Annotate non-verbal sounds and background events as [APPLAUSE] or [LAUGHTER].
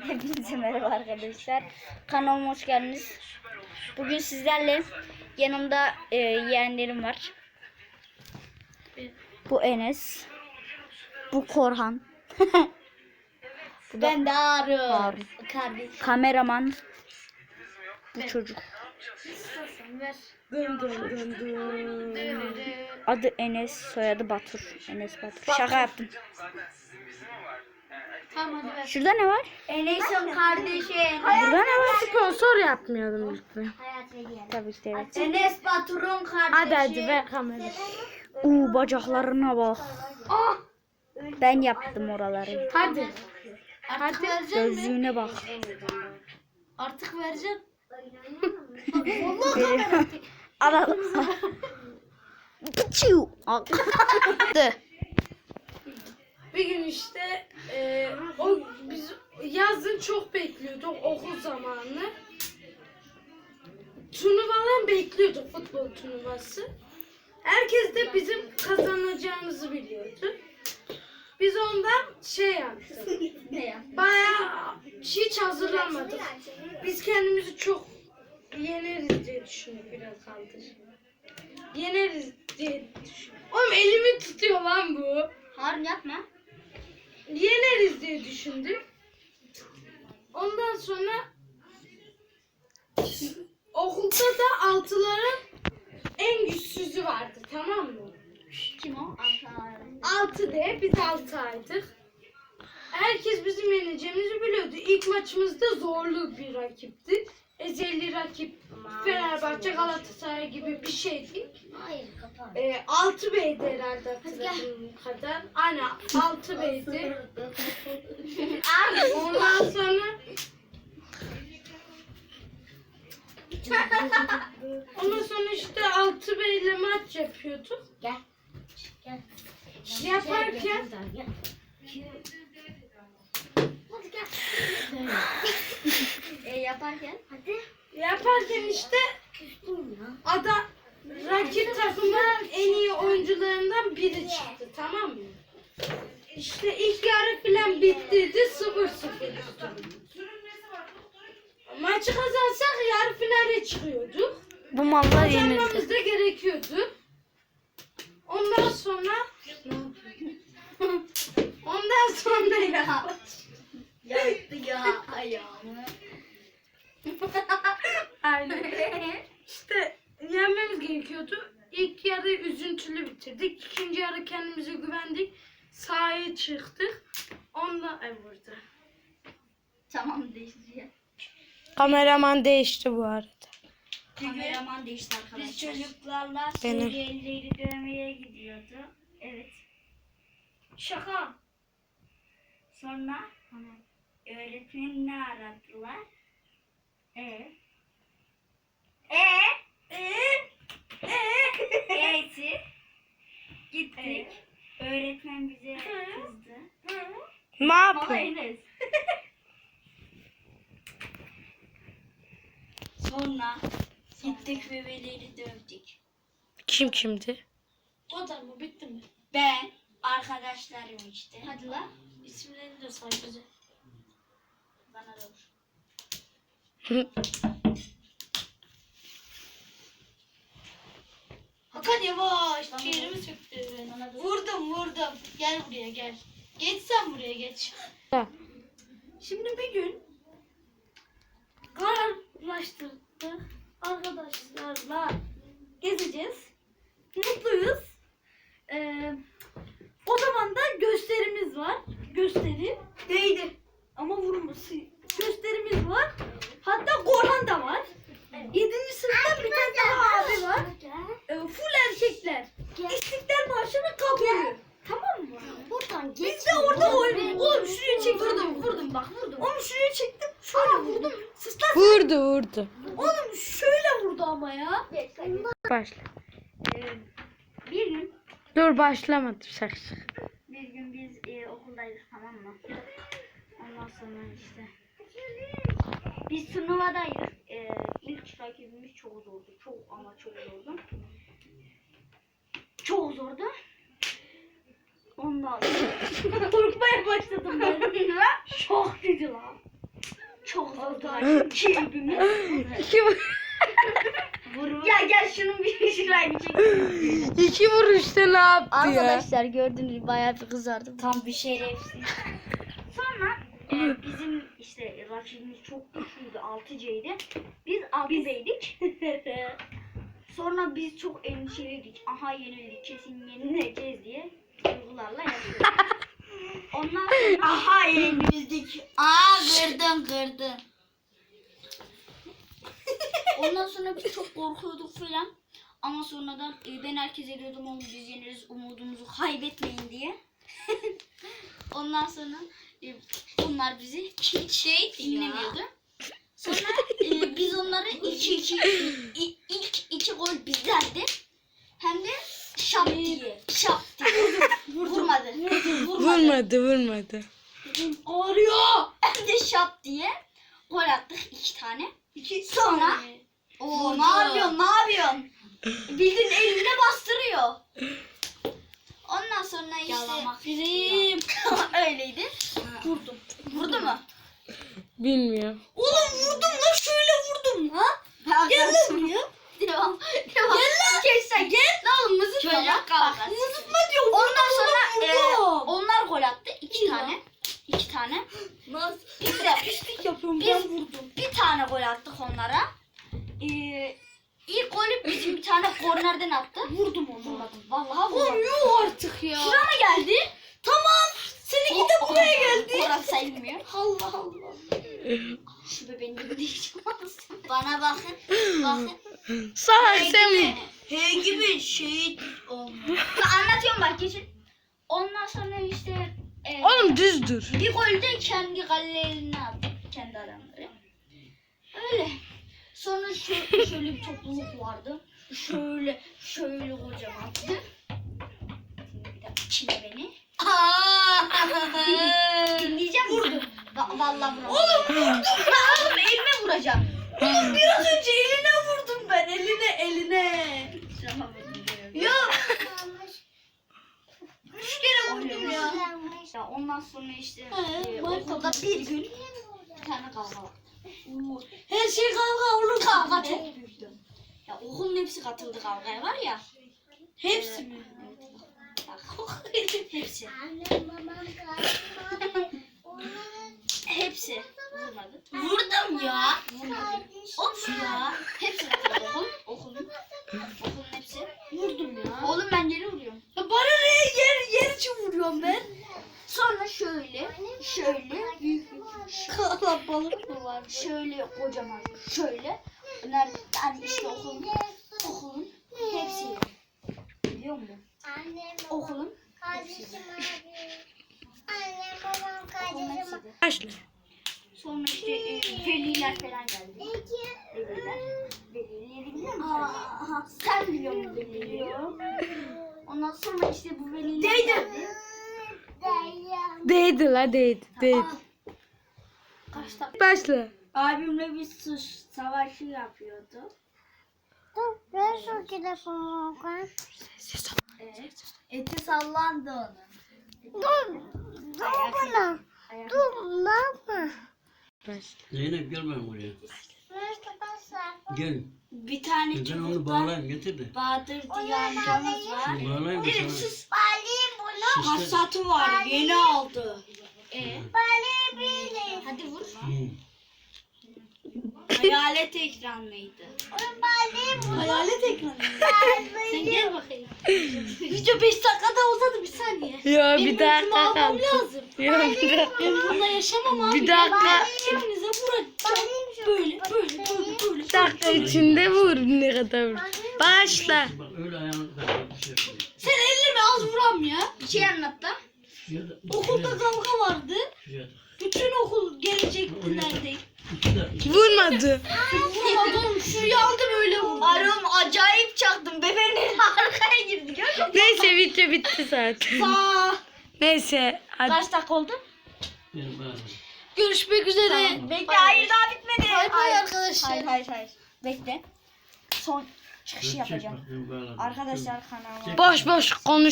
Hepinize merhaba arkadaşlar. Kanalıma hoş geldiniz. Bugün sizlerle yanımda e, yeğenlerim var. Bu Enes. Bu Korhan. [LAUGHS] Ben de Harun. Kardeş. Kameraman. Bu çocuk. Adı Enes, soyadı Batur. Enes Batur. Şaka yaptım. Tamam hadi ver. Şurada ne var? Enes'in kardeşi. Burada ne var? Sponsor yapmayalım lütfen. Hayat hediye. Tabii ki evet. Enes Batur'un kardeşi. Hadi hadi ver kamerayı. Uuu bacaklarına bak. Ah! Ben yaptım oraları. Hadi. Artık vereceksin mi? Gözlüğüne bak. Artık vereceksin. Veriyorum. Al al. Piçiu. Al. [LAUGHS] Bir gün işte e, o biz yazın çok bekliyorduk okul zamanı. Turnuvalar bekliyorduk futbol turnuvası. Herkes de bizim kazanacağımızı biliyordu. Biz ondan şey yaptık. [LAUGHS] Ne ya? Bayağı hiç hazırlanmadık. Biz kendimizi çok yeneriz diye düşündük biraz kaldır. Yeneriz diye düşündük. Oğlum elimi tutuyor lan bu. Harun yapma. Yeneriz diye düşündüm. Ondan sonra okulda da altıların en güçsüzü vardı tamam mı? Kim o? Altı de biz altı aydık. Herkes bizim yeneceğimizi biliyordu. İlk maçımızda zorlu bir rakipti. Ezeli rakip Fenerbahçe Galatasaray gibi bir şeydi. Hayır kapat. E, 6 Bey'di herhalde hatırladığım kadar. Aynen 6 Bey'di. [LAUGHS] Ondan sonra Ondan sonra işte 6 Bey'le maç yapıyorduk. Gel. Gel. Yaparken Gel. Hadi gel. [LAUGHS] e, yaparken? Yaparken işte ada rakip takımın en iyi oyuncularından biri çıktı tamam mı? İşte ilk yarı falan bittiydi 0-0. Maçı kazansak yarı finale çıkıyorduk. Bu mallar yenildi. Kazanmamız da gerekiyordu. Ondan sonra ondan sonra ya Yaktı ya ayağımı. [LAUGHS] İşte yenmemiz gerekiyordu. İlk yarı üzüntülü bitirdik. İkinci yarı kendimize güvendik. Sahaya çıktık. Ondan ev vurdu. tamam değişti. Kameraman değişti bu arada. Kameraman değişti arkadaşlar. Biz çocuklarla Benim. Suriyelileri dövmeye gidiyordu. Evet. Şaka. Sonra öğretmeni ne aradılar? E E E E E'si gittik. Öğretmen bize kızdı. Ne Enes. [LAUGHS] Sonra gittik ve velileri dövdük. Kim kimdi? O kadar mı? Bitti mi? Ben, arkadaşlarım işte. Hadi la. İsimlerini de say bize. Bana da vur. [LAUGHS] Hakan yavaş. Ciğerimi söktü. Vurdum vurdum. Gel buraya gel. Geç sen buraya geç. Şimdi bir gün kararlaştırdık arkadaşlarla gezeceğiz. Mutluyuz. Ee, o zaman da gösterimiz var. Gösteri. Değdi. Ama vurması. Gösterimiz var. Hatta Korhan da var. Yedinci sınıfta bir tane daha abi var. Ee, full erkekler. İstiklal Marşı'nı kapıyor. Tamam mı? Buradan Biz de orada oynuyoruz. Oğlum şuraya çek. Vurdum vurdum bak vurdum. Oğlum şuraya çektim. Şöyle vurdum. Sus lan. Vurdu vurdu. Oğlum şöyle vurdu ama ya. Başla. Bir gün, Dur başlamadı şakşı. bir gün biz e, okuldaydık tamam mı? Ondan sonra işte biz turnuvadaydık. E, ilk rakibimiz çok zordu. Çok ama çok zordu. Çok zordu. Ondan sonra [LAUGHS] korkmaya başladım ben. [LAUGHS] Dedi lan. rakibimiz. İki, ya gel şunun bir şurayı çek. iki vuruşta ne yaptı ya? Arkadaşlar gördüğünüz gibi bayağı bir kızardım. Tam bir şerefsiz. Sonra e, bizim işte rakibimiz çok güçlüydü 6C'ydi. Biz 6B'ydik. [LAUGHS] Sonra biz çok endişeliydik. Aha yenildik kesin yenileceğiz diye duygularla yaşıyorduk. [LAUGHS] Ondan sonra Aha yenildik. Aa kırdın kırdın. Ondan sonra biz çok korkuyorduk falan. Ama sonradan e, ben herkese diyordum oğlum biz yeniriz umudumuzu kaybetmeyin diye. [LAUGHS] Ondan sonra e, onlar bizi hiç şey dinlemiyordu. Sonra [LAUGHS] e, biz onları iki iki i- ilk iki gol bizlerdi. Hem de şap diye. Şap diye. Vurmadı. Vurmadı. Vurmadı vurmadı. Ağrıyor. Hem de şap diye gol attık iki tane. İki sonra o ne yapıyorsun ne yapıyorsun? Bildiğin eline bastırıyor. Ondan sonra işte Bizim. [LAUGHS] öyleydi. Vurdum. Vurdu mu? Bilmiyorum. Oğlum vurdum lan şöyle vurdum lan. Gel lan buraya. Devam. Devam. Gel lan. Sen gel. Ne oğlum mızıkma lan. Kavga. Mızıkma diyorum. Ondan sonra e, onlar gol attı. iki tane. İki tane. Nasıl? Biz de Pislik yapıyorum Biz- ben vurdum. bir tane gol attık onlara. Ee, ilk golü bizim bir tane kornerden attı. Vurdum onu. Vurmadım. Vallahi vurmadım. Oğlum yuh artık ya. Şurama geldi. Tamam. Seninki de buraya geldi. Orası sayılmıyor. Allah Allah. Şu bebeğin gibi değil. Bana bakın. Bakın. Salak sen He gibi şehit olmuş. Anlatıyorum bak geçin. Ondan sonra işte e, Oğlum düz dur. bir golde kendi kalelerine attı. Kendi adamları. Öyle. Sonra şöyle, şöyle bir topluluk vardı. Şöyle şöyle kocamaktı. Şimdi bir dakika çile beni. Dinleyecek misin? Va- vallahi vuracağım. Oğlum vurdum ben. Oğlum elime vuracağım. Oğlum biraz önce eline vurdum ben. Eline eline. Vurdum. Ya. Üç kere vurdum ya. Ya ondan sonra işte e, okulda bir gün bir tane kavga var. Her şey kavga olur Kavga çok büyüktü. Ya okulun hepsi katıldı kavgaya var ya. Hepsi mi? Bak hepsi. Hepsi. Vurmadı. Vurdum ya. Vurmadı. Of ya. Hepsi katıldı okul. Okulun. Okulun hepsi. Vurdum ya. Oğlum ben geri vuruyorum. Ya bana ne yer, yer için vuruyorum ben. Sonra şöyle, şöyle büyük, Kalabalık mı var? şöyle kocaman, şöyle. Nerede? Yani işte okulun, okulun hepsi. Biliyor musun? Okulun hepsi. Okulun hepsi. Başla. Sonra işte e, veliler falan geldi. Veliler. Velileri biliyor musun? Aha, sen biliyor musun velileri? Ondan sonra işte bu veliler Değdi. geldi. Değdi la değdi. Değdi. Kaç dakika? Başla. Abimle bir suç savaşı yapıyordu. Evet. Eti sallandı onun. Başla. Zeynep gel ben buraya. Gel. Bir tane Ben onu bağlayayım getir de. Bahadır diye amcamız var. Şunu bağlayayım da sana. Sus. Şişler. Passat'ı var yeni aldı. Ee, hadi vur. Hayalet ekranlıydı. Hayalet ekranı. Sen gel bakayım. Video 5 dakikada uzadı bir saniye. Ya Benim bir öykümü dakika almam kaldı. lazım. Ya bir dakika. Ben bununla yaşamam abi. Bir dakika. Hepinize vuracağım. Böyle böyle böyle böyle. Bir dakika içinde vur ne kadar vur. Başla. Bak öyle ayağını bir şey yapıyor. Sen elleme az vuram ya. Bir şey anlat da. Şuraya da- Okulda kavga vardı. Şuraya da. Bütün okul geleceklerdi. İki de- Vurmadı. Vurmadım. Şuraya aldım öyle vurdum. Arım acayip çaktım. Bebeğin [LAUGHS] arkaya girdi. Gördün mü? Neyse video bitti zaten. Sağ. Neyse hadi. Kaç dakika oldu? Görüşmek üzere. Bekle hayır daha bitmedi. Bay Hayır. arkadaşlar. Hayır hayır hayır. Bekle. Son çıkışı yapacağım. Arkadaşlar kanalıma Boş boş konuş.